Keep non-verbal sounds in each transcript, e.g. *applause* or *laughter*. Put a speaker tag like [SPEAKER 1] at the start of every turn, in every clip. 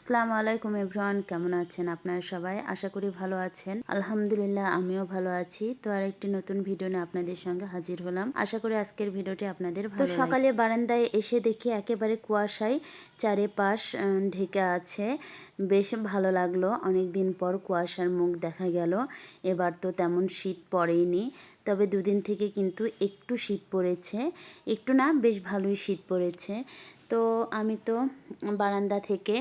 [SPEAKER 1] আসসালামু আলাইকুম এভরান কেমন আছেন আপনারা সবাই? আশা করি ভালো আছেন। আলহামদুলিল্লাহ আমিও ভালো আছি। তো আর একটি নতুন ভিডিও নিয়ে আপনাদের সঙ্গে হাজির হলাম। আশা করি আজকের ভিডিওটি আপনাদের ভালো তো সকালে বারান্দায় এসে দেখি একেবারে কুয়াশায় চারিপাশ ঢেকে আছে। বেশ ভালো লাগল। অনেক দিন পর কুয়াশার মুখ দেখা গেল। এবার তো তেমন শীত পড়েইনি। তবে দুদিন থেকে কিন্তু একটু শীত পড়েছে। একটু না বেশ ভালোই শীত পড়েছে। তো আমি তো বারান্দা থেকে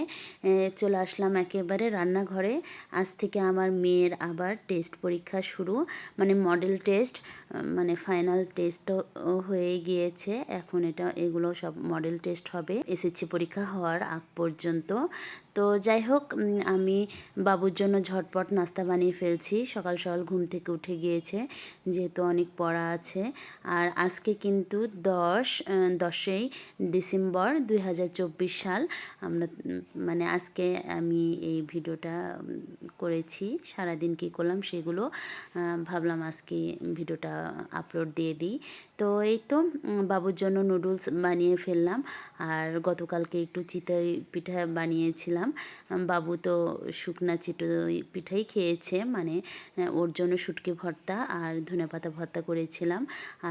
[SPEAKER 1] চলে আসলাম একেবারে রান্নাঘরে। আজ থেকে আমার মেয়ের আবার টেস্ট পরীক্ষা শুরু। মানে মডেল টেস্ট মানে ফাইনাল টেস্টও হয়ে গিয়েছে। এখন এটা, এগুলো সব মডেল টেস্ট হবে। এসএসসি পরীক্ষা হওয়ার আগ পর্যন্ত। তো যাই হোক আমি বাবুর জন্য ঝটপট নাস্তা বানিয়ে ফেলছি। সকাল সকাল ঘুম থেকে উঠে গিয়েছে, যেহেতু অনেক পড়া আছে। আর আজকে কিন্তু দশ দশই ডিসেম্বর দুই হাজার চব্বিশ সাল। আমরা মানে আজকে আমি এই ভিডিওটা করেছি। সারাদিন কী করলাম সেগুলো ভাবলাম আজকে ভিডিওটা আপলোড দিয়ে দিই। তো এই তো বাবুর জন্য নুডলস বানিয়ে ফেললাম। আর গতকালকে একটু চিতই পিঠা বানিয়েছিলাম। বাবু তো শুকনা চিতই পিঠাই খেয়েছে। মানে ওর জন্য শুটকি ভর্তা আর ধনেপাতা ভর্তা করেছিলাম।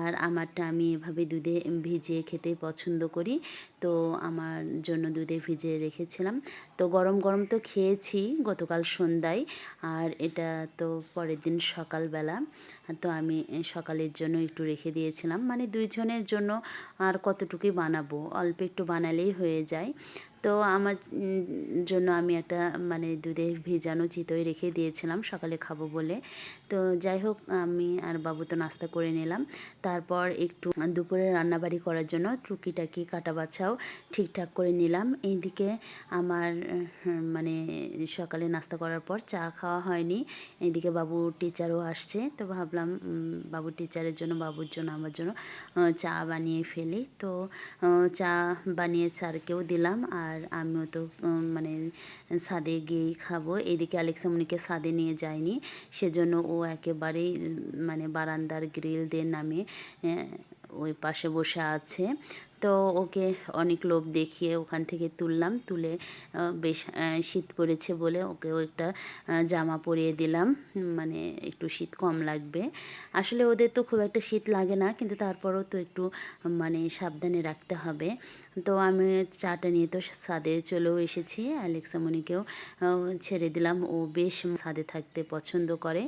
[SPEAKER 1] আর আমারটা আমি এভাবে দুধে ভিজিয়ে খেতে পছন্দ করি। তো আমার জন্য দুধে ভিজিয়ে রেখেছিলাম। তো গরম গরম তো খেয়েছি গতকাল সন্ধ্যায়। আর এটা তো পরের দিন সকালবেলা। তো আমি সকালের জন্য একটু রেখে দিয়েছিলাম। মানে দুইজনের জন্য আর কতটুকুই বানাবো? অল্প একটু বানালেই হয়ে যায়। তো আমার জন্য আমি একটা মানে দুধে ভেজানো চিতই রেখে দিয়েছিলাম, সকালে খাব বলে। তো যাই হোক, আমি আর বাবু তো নাস্তা করে নিলাম। তারপর একটু দুপুরে রান্নাবাড়ি করার জন্য টুকিটাকি কাটা বাছাও ঠিকঠাক করে নিলাম। এইদিকে আমার মানে সকালে নাস্তা করার পর চা খাওয়া হয়নি। এইদিকে বাবু টিচারও আসছে, তো ভাবলাম বাবু টিচারের জন্য, বাবুর জন্য, আমার জন্য চা বানিয়ে ফেলি। তো চা বানিয়ে স্যারকেও দিলাম আর আমিও তো মানে সাদে গিয়েই খাব। এদিকে আলেক্সামনিকে সাদে নিয়ে যায়নি। সেজন্য ও একেবারেই মানে বারান্দার গ্রিল দিয়ে নামে ওই পাশে বসে আছে। তো ওকে অনেক লোভ দেখিয়ে ওখান থেকে তুললাম, তুলে বেশ শীত পড়েছে বলে ওকেও একটা জামা পরিয়ে দিলাম মানে একটু শীত কম লাগবে। আসলে ওদের তো খুব একটা শীত লাগে না, কিন্তু তারপরেও তো একটু মানে সাবধানে রাখতে হবে। তো আমি চাটা নিয়ে তো ছাদে চলেও এসেছি অ্যালেক্সামনিকেও ছেড়ে দিলাম। ও বেশ ছাদে থাকতে পছন্দ করে।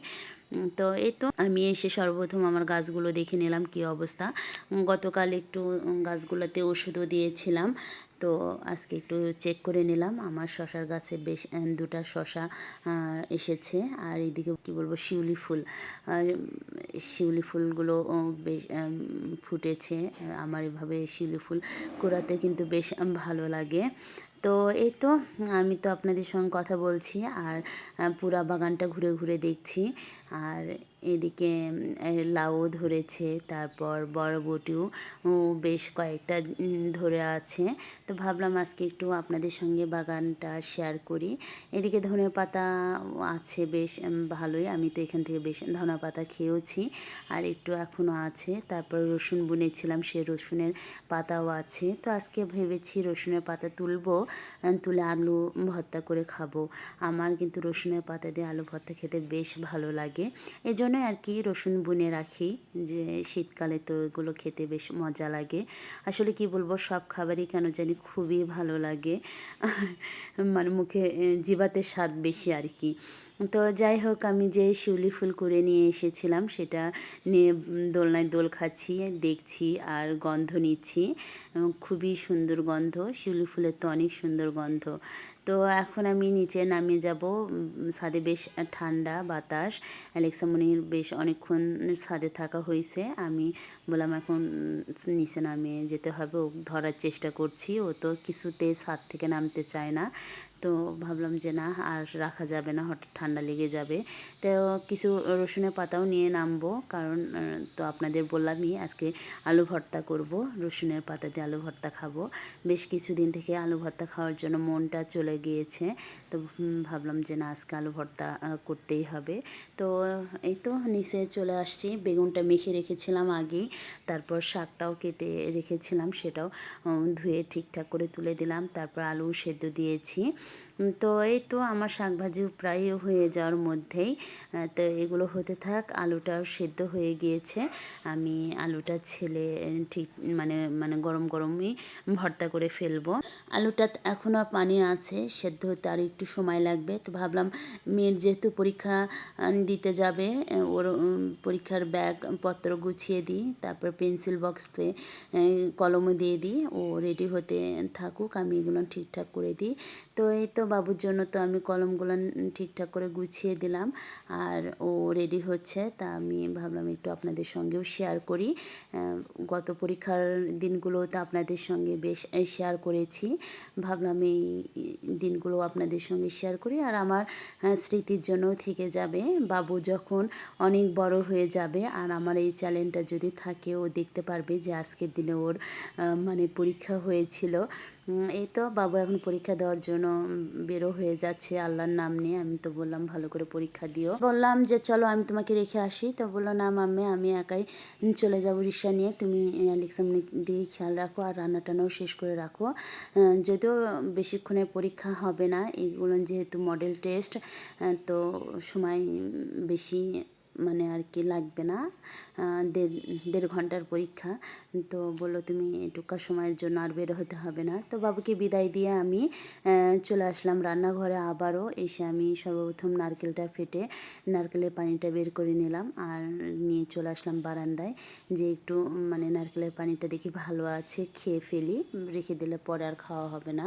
[SPEAKER 1] তো এই তো আমি এসে সর্বপ্রথম আমার গাছগুলো দেখে নিলাম কী অবস্থা। গতকাল একটু গাছগুলোতে ওষুধও দিয়েছিলাম। তো আজকে একটু চেক করে নিলাম। আমার শশার গাছে বেশ দুটা শশা এসেছে। আর এদিকে কি বলব, শিউলি ফুল। আর শিউলি ফুলগুলো বেশ ফুটেছে। আমার এভাবে শিউলি ফুল কুড়াতে কিন্তু বেশ ভালো লাগে। তো এই তো আমি তো আপনাদের সঙ্গে কথা বলছি আর পুরা বাগানটা ঘুরে ঘুরে দেখছি। আর এদিকে লাউ ধরেছে তারপর বড়বটিও উম, বেশ কয়েকটা ধরে আছে। তো ভাবলাম আজকে একটু আপনাদের সঙ্গে বাগানটা শেয়ার করি। এদিকে ধনে পাতা আছে বেশ ভালোই। আমি তো এখান থেকে বেশ ধনে পাতা খেয়েওছি আর একটু এখনও আছে। তারপর রসুন বুনেছিলাম সে রসুনের পাতাও আছে। তো আজকে ভেবেছি রসুনের পাতা তুলবো তুলে আলু ভর্তা করে খাব। আমার কিন্তু রসুনের পাতা দিয়ে আলু ভর্তা খেতে বেশ ভালো লাগে। এই জন্যই আর কি রসুন বুনে রাখি, যে শীতকালে তো এগুলো খেতে বেশ মজা লাগে। আসলে কি বলব, সব খাবারই কেন জানি খুবই ভালো লাগে। *laughs* মানে মুখে জিবাতে স্বাদ বেশি আর কি। তো যাই হোক, আমি যে শিউলি ফুল করে নিয়ে এসেছিলাম, সেটা নিয়ে দোলনায় দোল খাচ্ছি, দেখছি আর গন্ধ নিচ্ছি। খুবই সুন্দর গন্ধ, শিউলি ফুলের তো অনেক সুন্দর গন্ধ। তো এখন আমি নিচে নামিয়ে যাব ছাদে বেশ ঠান্ডা বাতাস। অ্যালেক্সামনির বেশ অনেকক্ষণ ছাদে থাকা হয়েছে আমি বললাম, এখন নিচে নামিয়ে যেতে হবে। ও ধরার চেষ্টা করছি। ও তো কিছুতে ছাদ থেকে নামতে চায় না। তো ভাবলাম যে না, আর রাখা যাবে না, হঠাৎ ঠান্ডা লেগে যাবে। তো কিছু রসুনের পাতাও নিয়ে নামবো, কারণ তো আপনাদের বললামই আজকে আলু ভর্তা করব, রসুনের পাতা দিয়ে আলু ভর্তা খাব। বেশ কিছুদিন থেকে আলু ভর্তা খাওয়ার জন্য মনটা চলে গিয়েছে। তো ভাবলাম যে না, আজকে আলু ভর্তা করতেই হবে। তো, এই তো নিচে চলে আসছি, বেগুনটা মেখে রেখেছিলাম আগেই, তারপর শাকটাও কেটে রেখেছিলাম, সেটাও ধুয়ে ঠিকঠাক করে তুলে দিলাম, তারপর আলু সেদ্ধ দিয়েছি। তো এই তো আমার শাক ভাজি প্রায় হয়ে যাওয়ার মধ্যেই তো এগুলো হতে থাক, আলুটাও সেদ্ধ হয়ে গিয়েছে। আমি আলুটা ছেলে ঠিক মানে মানে গরম গরমই ভর্তা করে ফেলব। আলুটা এখনও পানি আছে, সেদ্ধ হতে আর একটু সময় লাগবে। তো ভাবলাম মেয়ের যেহেতু পরীক্ষা দিতে যাবে ওর পরীক্ষার ব্যাগ, পত্র গুছিয়ে দিই, তারপর পেন্সিল বক্সতে কলমও দিয়ে দিই, ও রেডি হতে থাকুক, আমি এগুলো ঠিকঠাক করে দিই। তো এই তো বাবুর জন্য তো আমি কলমগুলো ঠিকঠাক করে গুছিয়ে দিলাম। আর ও রেডি হচ্ছে, তা আমি ভাবলাম একটু আপনাদের সঙ্গেও শেয়ার করি। গত পরীক্ষার দিনগুলো তো আপনাদের সঙ্গে বেশ শেয়ার করেছি। ভাবলাম এই দিনগুলো আপনাদের সঙ্গে শেয়ার করি। আর আমার স্মৃতির জন্যও থেকে যাবে। বাবু যখন অনেক বড় হয়ে যাবে, আর আমার এই চ্যানেলটা যদি থাকে, ও দেখতে পারবে যে আজকের দিনে ওর মানে পরীক্ষা হয়েছিল। এই তো বাবু এখন পরীক্ষা দেওয়ার জন্য বেরো হয়ে যাচ্ছে আল্লাহর নাম নিয়ে। আমি তো বললাম, ভালো করে পরীক্ষা দিও। বললাম যে, চলো, আমি তোমাকে রেখে আসি। তো বলল, না মাম্মে, আমি একাই চলে যাব রিক্সা নিয়ে। তুমি লিক্সাম দিয়ে খেয়াল রাখো আর রান্না টান্নাও শেষ করে রাখো। যদিও বেশিক্ষণের পরীক্ষা হবে না এইগুলো যেহেতু মডেল টেস্ট তো সময় বেশি মানে আর কি লাগবে না। দেড় দেড় ঘণ্টার পরীক্ষা। তো বলল, তুমি এটুকা সময়ের জন্য আর বের হতে হবে না। তো বাবুকে বিদায় দিয়ে আমি চলে আসলাম রান্নাঘরে আবারও। এসে আমি সর্বপ্রথম নারকেলটা ফেটে নারকেলের পানিটা বের করে নিলাম আর নিয়ে চলে আসলাম বারান্দায়। যে একটু মানে নারকেলের পানিটা দেখি ভালো আছে, খেয়ে ফেলি, রেখে দিলে পরে আর খাওয়া হবে না।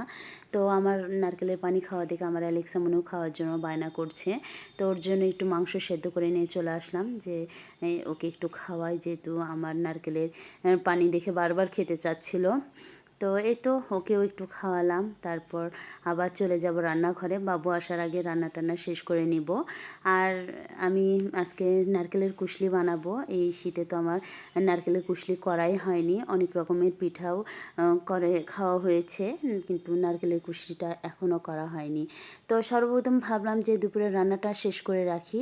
[SPEAKER 1] তো আমার নারকেলের পানি খাওয়া দেখে আমার অ্যালেক্সা মনেও খাওয়ার জন্য বায়না করছে। তো ওর জন্য একটু মাংস সেদ্ধ করে নিয়ে চলে আসলাম যে ওকে একটু খাওয়াই যেহেতু আমার নারকেলের পানি দেখে বারবার খেতে চাচ্ছিল। তো এই তো ওকেও একটু খাওয়ালাম। তারপর আবার চলে যাব রান্নাঘরে। বাবু আসার আগে রান্না টান্না শেষ করে নিব। আর আমি আজকে নারকেলের কুশলি বানাবো। এই শীতে তো আমার নারকেলের কুশলি করাই হয়নি। অনেক রকমের পিঠাও করে খাওয়া হয়েছে। কিন্তু নারকেলের কুশলিটা এখনও করা হয়নি। তো সর্বপ্রথম ভাবলাম যে দুপুরে রান্নাটা শেষ করে রাখি।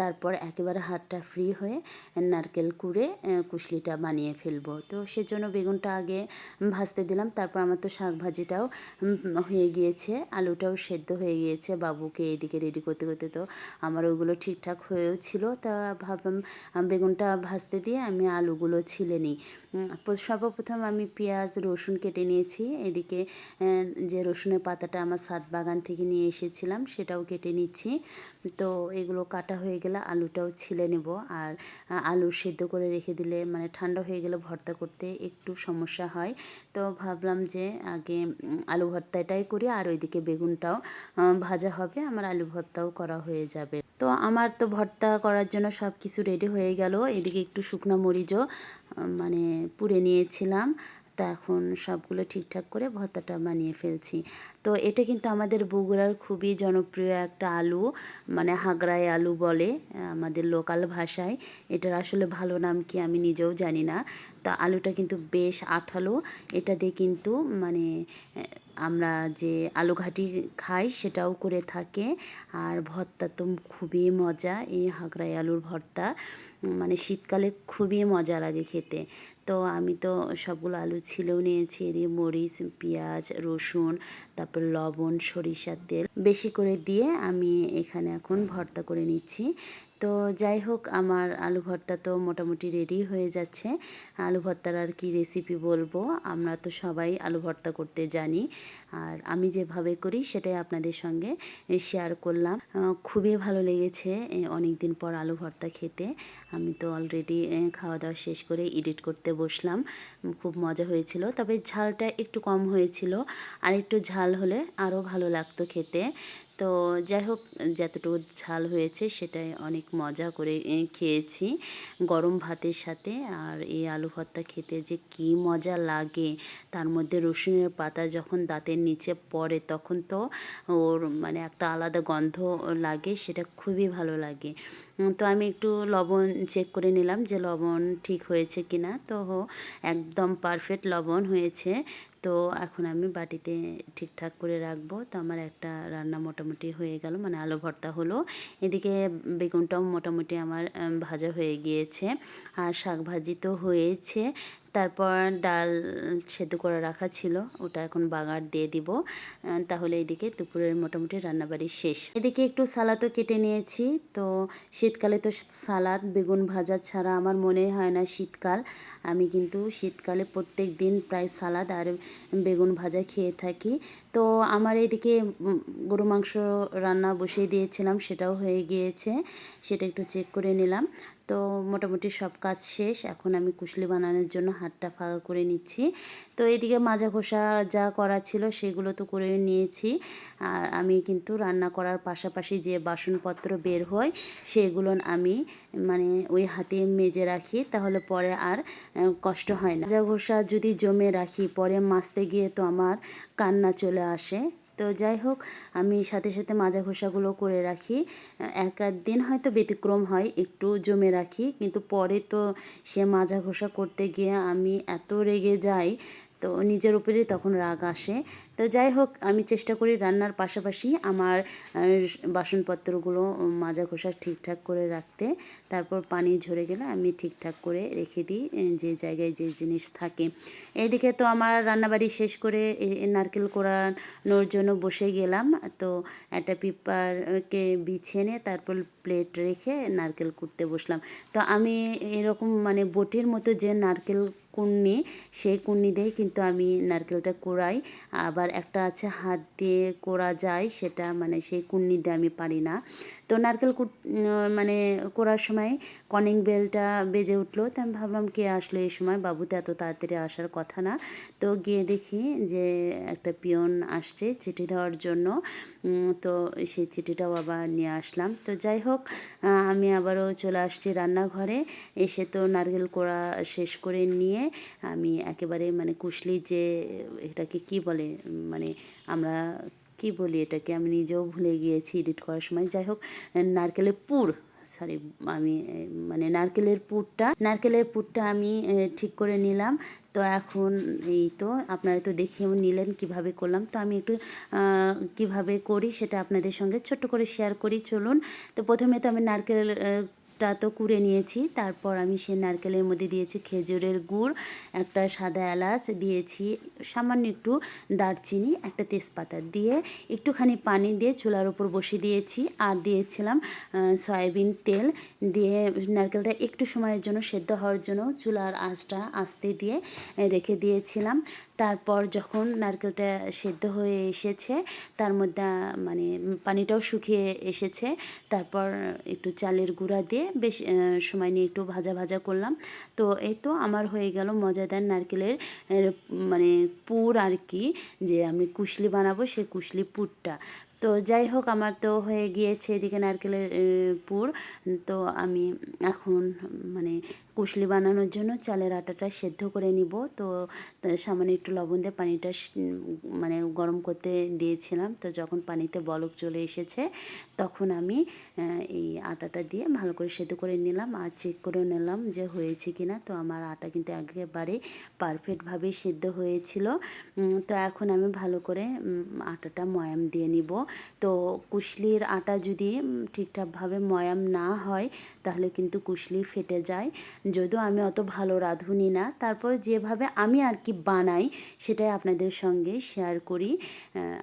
[SPEAKER 1] তারপর একেবারে হাতটা ফ্রি হয়ে নারকেল কুড়ে কুশলিটা বানিয়ে ফেলব। তো সেজন্য বেগুনটা আগে ভাজতে দিলাম। তারপর আমার তো শাক ভাজিটাও হয়ে গিয়েছে। আলুটাও সেদ্ধ হয়ে গিয়েছে। বাবুকে এদিকে রেডি করতে করতে তো আমার ওগুলো ঠিকঠাক হয়েও ছিল তা ভাবলাম বেগুনটা ভাজতে দিয়ে আমি আলুগুলো ছিলে নিই। সর্বপ্রথম আমি পেঁয়াজ, রসুন কেটে নিয়েছি। এদিকে যে রসুনের পাতাটা আমার সাত বাগান থেকে নিয়ে এসেছিলাম, সেটাও কেটে নিচ্ছি। তো এগুলো কাটা হয়ে গেলে আলুটাও ছিলে নেব। আর, আলু সেদ্ধ করে রেখে দিলে মানে ঠান্ডা হয়ে গেলে ভর্তা করতে একটু সমস্যা হয়। তো ভাবলাম যে আগে আলু ভর্তাটাই করি, আর ওইদিকে বেগুনটাও ভাজা হবে, আমার আলু ভর্তাও করা হয়ে যাবে। তো আমার তো ভর্তা করার জন্য সব কিছু রেডি হয়ে গেল। এদিকে একটু শুকনো মরিচও মানে পুড়ে নিয়েছিলাম। তা এখন সবগুলো ঠিকঠাক করে ভর্তাটা বানিয়ে ফেলছি। তো এটা কিন্তু আমাদের বগুড়ার খুবই জনপ্রিয় একটা আলু মানে হাগরাই আলু বলে আমাদের লোকাল ভাষায়। এটার আসলে ভালো নাম কি আমি নিজেও জানি না। তা আলুটা কিন্তু বেশ আঠালো। এটা দিয়ে কিন্তু মানে আমরা যে আলু ঘাটি খাই সেটাও করে থাকে। আর ভর্তা তো খুবই মজা, এই হাগরাই আলুর ভর্তা। মানে শীতকালে খুবই মজা লাগে খেতে। তো আমি তো সবগুলো আলু ছিলেও নিয়েছি, এদিকে মরিচ, পেঁয়াজ, রসুন, তারপর লবণ, সরিষার তেল। বেশি করে দিয়ে আমি এখানে এখন ভর্তা করে নিচ্ছি। তো যাই হোক, আমার আলু ভর্তা তো মোটামুটি রেডি হয়ে যাচ্ছে। আলু ভর্তার আর কি রেসিপি বলব? আমরা তো সবাই আলু ভর্তা করতে জানি। আর আমি যেভাবে করি সেটাই আপনাদের সঙ্গে শেয়ার করলাম। খুবই ভালো লেগেছে অনেক দিন পর আলু ভর্তা খেতে। আমি তো অলরেডি খাওয়া দাওয়া শেষ করে এডিট করতে বসলাম। খুব মজা হয়েছিল, তবে ঝালটা একটু কম হয়েছিল। আর একটু ঝাল হলে আরও ভালো লাগতো খেতে। তো যাই হোক যতটুকু ঝাল হয়েছে সেটাই অনেক মজা করে খেয়েছি গরম ভাতের সাথে। আর এই আলু ভর্তা খেতে যে কী মজা লাগে, তার মধ্যে রসুনের পাতা যখন দাঁতের নিচে পড়ে তখন তো ওর মানে একটা আলাদা গন্ধ লাগে, সেটা খুবই ভালো লাগে। তো আমি একটু লবণ চেক করে নিলাম যে লবণ ঠিক হয়েছে কি না তো একদম পারফেক্ট লবণ হয়েছে। তো এখন আমি বাটিতে ঠিকঠাক করে রাখব। তো আমার একটা রান্না মোটামুটি হয়ে গেল মানে আলু ভর্তা হলো। এদিকে বেগুনটাও মোটামুটি আমার ভাজা হয়ে গিয়েছে। আর শাক ভাজি তো হয়েছে। তারপর ডাল সেদ্ধ করে রাখা ছিল, ওটা এখন বাগার দিয়ে দিব। তাহলে এদিকে দুপুরের মোটামুটি রান্নাবাড়ি শেষ। এদিকে একটু সালাদও কেটে নিয়েছি, তো শীতকালে তো সালাদ, বেগুন ভাজা ছাড়া আমার মনে হয় না শীতকাল। আমি কিন্তু শীতকালে প্রত্যেক দিন প্রায় সালাদ আর বেগুন ভাজা খেয়ে থাকি। তো আমার এদিকে গরু মাংস রান্না বসিয়ে দিয়েছিলাম, সেটাও হয়ে গিয়েছে, সেটা একটু চেক করে নিলাম। তো মোটামুটি সব কাজ শেষ। এখন আমি কুশলি বানানোর জন্য হাতটা ফাঁকা করে নিচ্ছি। তো এদিকে মাজা ঘষা যা করা ছিল সেগুলো তো করে নিয়েছি। আর আমি কিন্তু রান্না করার পাশাপাশি যে বাসনপত্র বের হয় সেগুলো আমি মানে ওই হাতে মেজে রাখি, তাহলে পরে আর কষ্ট হয় না। মাজা ঘষা যদি জমে রাখি, পরে মাজতে গিয়ে তো আমার কান্না চলে আসে। তো যাই হোক, আমি সাথে সাথে মাজা ঘষাগুলো করে রাখি। এক আধ দিন হয়তো ব্যতিক্রম হয়, একটু জমে রাখি। কিন্তু পরে তো সে মাজা ঘষা করতে গিয়ে আমি এত রেগে যাই তো নিজের উপরেই তখন রাগ আসে। তো যাই হোক, আমি চেষ্টা করি রান্নার পাশাপাশি আমার বাসনপত্রগুলো মাজা ঘষা ঠিকঠাক করে রাখতে। তারপর পানি ঝরে গেলে আমি ঠিকঠাক করে রেখে দিই যে জায়গায় যে জিনিস থাকে। এইদিকে তো আমার রান্নাবাড়ি শেষ করে নারকেল কোড়ানোর জন্য বসে গেলাম। তো একটা পেপারকে বিছিয়ে নিয়ে তারপর প্লেট রেখে নারকেল কুটতে বসলাম। তো আমি এরকম মানে বটির মতো যে নারকেল কুন্নি, সেই কুন্নি দিয়ে কিন্তু আমি নারকেলটা কোড়াই। আবার একটা আছে হাত দিয়ে কোড়া যায়, সেটা মানে সেই কুন্নি দিয়ে আমি পারি না। তো নারকেল মানে কোড়ার সময় কনিং বেলটা বেজে উঠল, তো আমি ভাবলাম কে আসলো এই সময়? বাবু তো এত তাড়াতাড়ি আসার কথা না। তো গিয়ে দেখি যে একটা পিয়ন আসছে চিঠি দেওয়ার জন্য। তো সেই চিঠিটাও আবার নিয়ে আসলাম। তো যাই হোক আমি আবারও চলে আসছি রান্নাঘরে। এসে তো নারকেল কোড়া শেষ করে নিয়ে আমি একেবারে মানে কুশলি যে এটাকে কি বলে মানে আমরা কি বলি এটাকে, আমি নিজেও ভুলে গিয়েছি এডিট করার সময়। যাই হোক, নারকেলের পুর সরি আমি মানে নারকেলের পুরটা নারকেলের পুরটা আমি ঠিক করে নিলাম। তো এখন এই তো, আপনারা তো দেখিয়ে নিলেন কীভাবে করলাম। তো আমি একটু কীভাবে করি সেটা আপনাদের সঙ্গে ছোট্ট করে শেয়ার করি, চলুন। তো প্রথমে তো আমি নারকেল টা তো কুড়ে নিয়েছি, তারপর আমি সে নারকেলের মধ্যে দিয়েছি খেজুরের গুড়, একটা সাদা এলাচ, দিয়েছি সামান্য একটু দারচিনি, একটা তেজপাতা দিয়ে একটুখানি পানি দিয়ে চুলার উপর বসিয়ে দিয়েছি আর দিয়েছিলাম সয়াবিন তেল দিয়ে নারকেলটা একটু সময়ের জন্য সেদ্ধ হওয়ার জন্য চুলার আঁচটা আস্তে দিয়ে রেখে দিয়েছিলাম। তারপর যখন নারকেলটা সেদ্ধ হয়ে এসেছে, তার মধ্যে মানে পানিটাও শুকিয়ে এসেছে, তারপর একটু চালের গুঁড়া দিয়ে বেশ সময় নিয়ে একটু ভাজা ভাজা করলাম। তো এই তো আমার হয়ে গেল মজাদার নারকেলের মানে পুর আর কি, যে আমি কুশলি বানাবো সেই কুশলি পুরটা। তো যাই হোক, আমার তো হয়ে গিয়েছে এদিকে নারকেলের পুর। তো আমি এখন মানে কুশলি বানানোর জন্য চালের আটাটা সেদ্ধ করে নিব। তো সামান্য একটু লবণ দিয়ে পানিটা মানে গরম করতে দিয়েছিলাম। তো যখন পানিতে বলক চলে এসেছে, তখন আমি এই আটাটা দিয়ে ভালো করে সেদ্ধ করে নিলাম আর চেক করে নিলাম যে হয়েছে কি না তো আমার আটা কিন্তু একেবারে পারফেক্টভাবে সেদ্ধ হয়েছিল। তো এখন আমি ভালো করে আটাটা ময়াম দিয়ে নিব। তো কুশলির আটা যদি ঠিকঠাকভাবে ময়াম না হয়, তাহলে কিন্তু কুশলি ফেটে যায়। যদিও আমি অত ভালো রাঁধুনি না, তারপর যেভাবে আমি আর কি বানাই সেটাই আপনাদের সঙ্গে শেয়ার করি।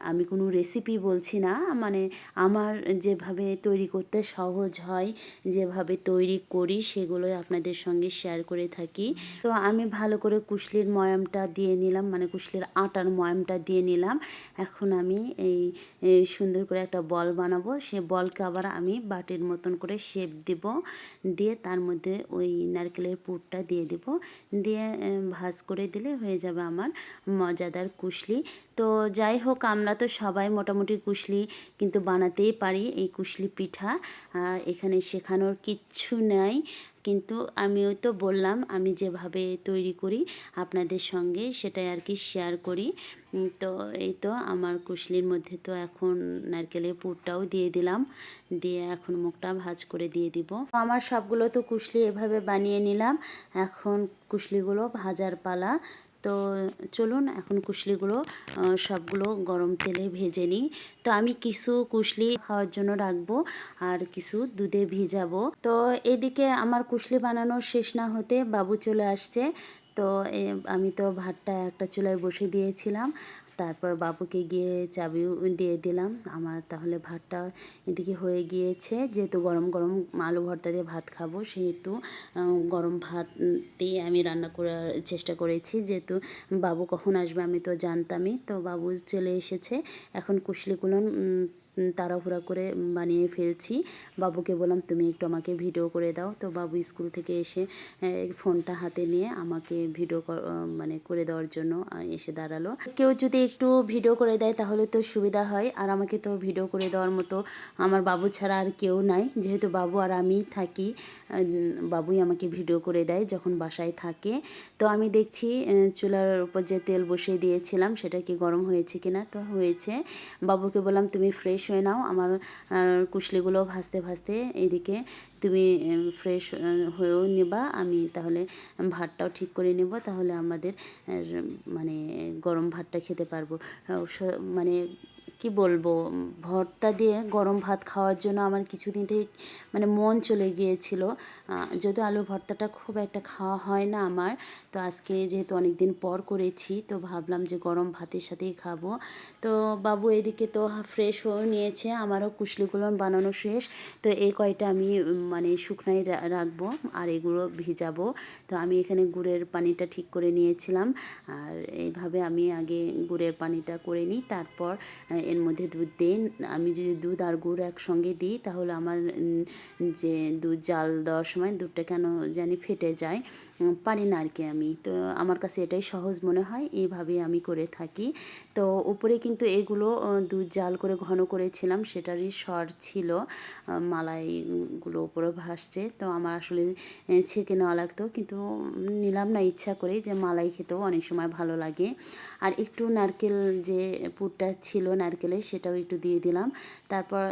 [SPEAKER 1] আমি কোনো রেসিপি বলছি না মানে আমার যেভাবে তৈরি করতে সহজ হয়, যেভাবে তৈরি করি সেগুলোই আপনাদের সঙ্গে শেয়ার করে থাকি। তো আমি ভালো করে কুশলির ময়ামটা দিয়ে নিলাম মানে কুশলির আটার ময়ামটা দিয়ে নিলাম। এখন আমি এই সুন্দর করে একটা বল বানাবো, সে বলকে আবার আমি বাটির মতন করে শেপ দেব, দিয়ে তার মধ্যে ওই নারকেলের পুরটা দিয়ে দেব। দিয়ে ভাজ করে দিলে হয়ে যাবে আমার মজাদার কুশলি। তো যাই হোক, আমরা তো সবাই মোটামুটি কুশলি কিন্তু বানাতেই পারি এই কুশলি পিঠা। এখানে শেখানোর কিচ্ছু নাই। কিন্তু আমিও তো বললাম, আমি যেভাবে তৈরি করি আপনাদের সঙ্গে সেটাই আর কি শেয়ার করি। তো এই তো আমার কুশলির মধ্যে তো এখন নারকেলের পুরটাও দিয়ে দিলাম, দিয়ে এখন মুখটা ভাজ করে দিয়ে দিব। আমার সবগুলো তো কুশলি এভাবে বানিয়ে নিলাম, এখন কুশলিগুলো ভাজার পালা। তো চলুন এখন কুশলিগুলো সবগুলো গরম তেলে ভেজে নিই। তো আমি কিছু কুশলি খাওয়ার জন্য রাখব আর কিছু দুধে ভিজাবো। তো এদিকে আমার কুশলি বানানো শেষ না হতে বাবু চলে আসছে। তো আমি তো ভাতটা একটা চুলায় বসে দিয়েছিলাম। তারপর বাবুকে গিয়ে চাবিও দিয়ে দিলাম। আমার তাহলে ভাতটা এদিকে হয়ে গিয়েছে। যেহেতু গরম গরম আলু ভর্তা দিয়ে ভাত খাব, সেহেতু গরম ভাত দিয়ে আমি রান্না করার চেষ্টা করেছি। যেহেতু বাবু কখন আসবে আমি তো জানতামই। তো বাবু চলে এসেছে। এখন কুশলিগুলো তাড়াহুড়া করে বানিয়ে ফেলছি। বাবুকে বললাম, তুমি একটু আমাকে ভিডিও করে দাও। তো বাবু স্কুল থেকে এসে ফোনটা হাতে নিয়ে আমাকে ভিডিও মানে করে দেওয়ার জন্য এসে দাঁড়াল। কেউ যদি একটু ভিডিও করে দেয়, তাহলে তো সুবিধা হয়। আর আমাকে তো ভিডিও করে দেওয়ার মতো আমার বাবু ছাড়া আর কেউ নাই। যেহেতু বাবু আর আমি থাকি বাবুই আমাকে ভিডিও করে দেয় যখন বাসায় থাকে। তো আমি দেখছি চুলার উপর যে তেল বসিয়ে দিয়েছিলাম, সেটা কি গরম হয়েছে কিনা? তো হয়েছে। বাবুকে বললাম, তুমি ফ্রেশ হয়ে নাও, আমার কুশলিগুলো ভাজতে ভাজতে এদিকে তুমি ফ্রেশ হয়েও নেবা। আমি তাহলে ভাতটাও ঠিক করে নেব, তাহলে আমাদের মানে গরম ভাতটা খেতে পারব। মানে কি বলব ভর্তা দিয়ে গরম ভাত খাওয়ার জন্য আমার কিছুদিন থেকে মানে মন চলে গিয়েছিল। যদিও আলু ভর্তাটা খুব একটা খাওয়া হয় না আমার, তো আজকে যেহেতু অনেক দিন পর করেছি, তো ভাবলাম যে গরম ভাতের সাথেই খাব। তো বাবু এদিকে তো ফ্রেশ হয়ে নিয়েছে, আমারও কুশলিগুলো বানানো শেষ, তো এই কয়টা আমি মানে শুকনাই রাখব আর এগুলো ভিজাবো। তো আমি এখানে গুড়ের পানিটা ঠিক করে নিয়েছিলাম, আর এইভাবে আমি আগে গুড়ের পানিটা করে নিই, তারপর এর মধ্যে দুধ দিই আমি যদি দুধ আর গুড় একসঙ্গে দিই, তাহলে আমার যে দুধ জাল দেওয়ার সময় দুধটা কেন জানি ফেটে যায়। পারি না আর কি আমি। তো আমার কাছে এটাই সহজ মনে হয়, এইভাবেই আমি করে থাকি। তো উপরে কিন্তু এগুলো দুধ জাল করে ঘন করেছিলাম, সেটারই স্বর ছিল। মালাইগুলো উপরে ভাসছে। তো আমার আসলে ছেঁকে নেওয়া লাগতো। কিন্তু নিলাম না, ইচ্ছা করে যে মালাই খেতেও অনেক সময় ভালো লাগে। আর একটু নারকেল যে পুরটা ছিল নারকেলের সেটাও একটু দিয়ে দিলাম। তারপর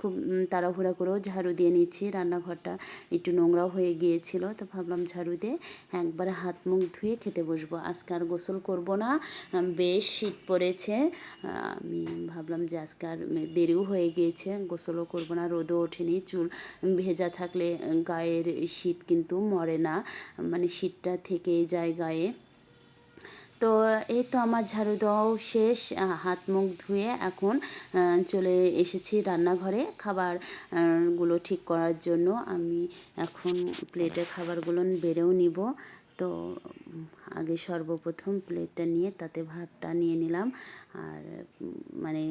[SPEAKER 1] খুব তাড়াহুড়া করেও ঝাড়ু দিয়ে নিচ্ছি। রান্নাঘরটা একটু নোংরাও হয়ে গিয়েছিল, তো ভাবলাম ঝাড়ু দিয়ে একবারে হাত মুখ ধুয়ে খেতে বসবো। আজকে আর গোসল করব না বেশ শীত পড়েছে। আমি ভাবলাম যে আজকে আর দেরিও হয়ে গিয়েছে, গোসলও করব না, রোদও ওঠেনি, চুল ভেজা থাকলে গায়ের শীত কিন্তু মরে না। মানে শীতটা থেকেই যায় গায়ে। তো এই তো আমার ঝাড়ু দেওয়াও শেষ হাত মুখ ধুয়ে এখন চলে এসেছি রান্নাঘরে খাবারগুলো ঠিক করার জন্য। আমি এখন প্লেটে খাবারগুলো বেড়েও নিব। তো আগে সর্বপ্রথম প্লেটটা নিয়ে তাতে ভাতটা নিয়ে নিলাম। আর মানে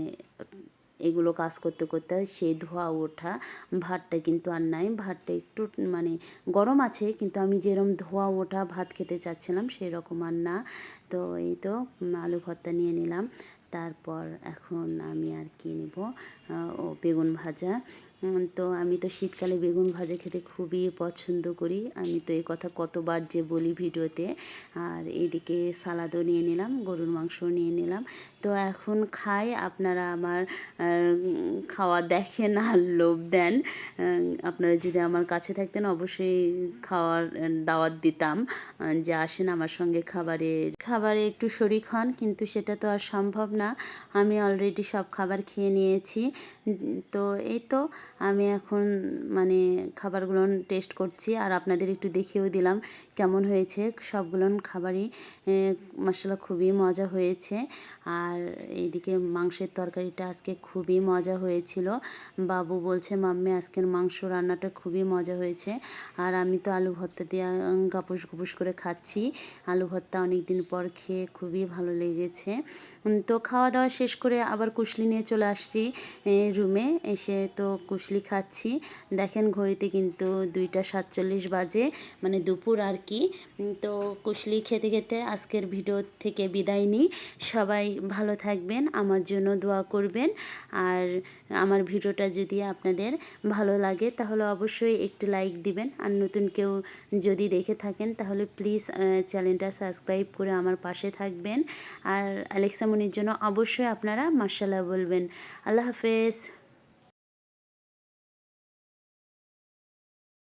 [SPEAKER 1] এগুলো কাজ করতে করতে সেই ধোয়া, ওঠা ভাতটা কিন্তু আর নাই। ভাতটা একটু মানে গরম আছে, কিন্তু আমি যেরকম ধোয়া, ওঠা, ভাত খেতে চাচ্ছিলাম সেই রকম আর না। তো এই তো আলু ভর্তা নিয়ে নিলাম। তারপর এখন আমি আর কি নেব ও বেগুন ভাজা। তো আমি তো শীতকালে বেগুন ভাজা খেতে খুবই পছন্দ করি। আমি তো এই কথা কতবার যে বলি ভিডিওতে। আর এদিকে সালাদও নিয়ে নিলাম, গরুর মাংস নিয়ে নিলাম। তো এখন খাই, আপনারা আমার খাওয়া দেখেন আর লোভ দেন। আপনারা যদি আমার কাছে থাকতেন অবশ্যই খাওয়ার দাওয়াত দিতাম। যে আসেন আমার সঙ্গে খাবারে খাবারে একটু শরিক হন, কিন্তু সেটা তো আর সম্ভব না। আমি অলরেডি সব খাবার খেয়ে নিয়েছি। তো এই তো আমি এখন মানে খাবারগুলো টেস্ট করছি আর আপনাদের একটু দেখিয়েও দিলাম কেমন হয়েছে সবগুলো খাবারই। মশলা খুবই মজা হয়েছে। আর এইদিকে মাংসের তরকারিটা আজকে খুবই মজা হয়েছিল। বাবু বলছে, মাম্মি, আজকের মাংস রান্নাটা খুবই মজা হয়েছে। আর আমি তো আলু ভর্তা দিয়ে গাপুস গুপুস করে খাচ্ছি। আলু ভর্তা অনেক দিন পর খেয়ে খুবই ভালো লেগেছে। তো খাওয়া দাওয়া শেষ করে আবার কুশলি নিয়ে চলে আসছি রুমে। এসে তো কুশলি খাচ্ছি। দেখেন ঘড়িতে কিন্তু দুইটা সাতচল্লিশ বাজে মানে দুপুর আর কি। তো কুশলি খেতে খেতে আজকের ভিডিও থেকে বিদায় নিই। সবাই ভালো থাকবেন, আমার জন্য দোয়া করবেন। আর আমার ভিডিওটা যদি আপনাদের ভালো লাগে, তাহলে অবশ্যই একটি লাইক দিবেন। আর নতুন কেউ যদি দেখে থাকেন, তাহলে প্লিজ চ্যানেলটা সাবস্ক্রাইব করে আমার পাশে থাকবেন। আর অ্যালেক্সা মনির জন্য অবশ্যই আপনারা মার্শাল্লাহ বলবেন। আল্লাহ হাফেজ।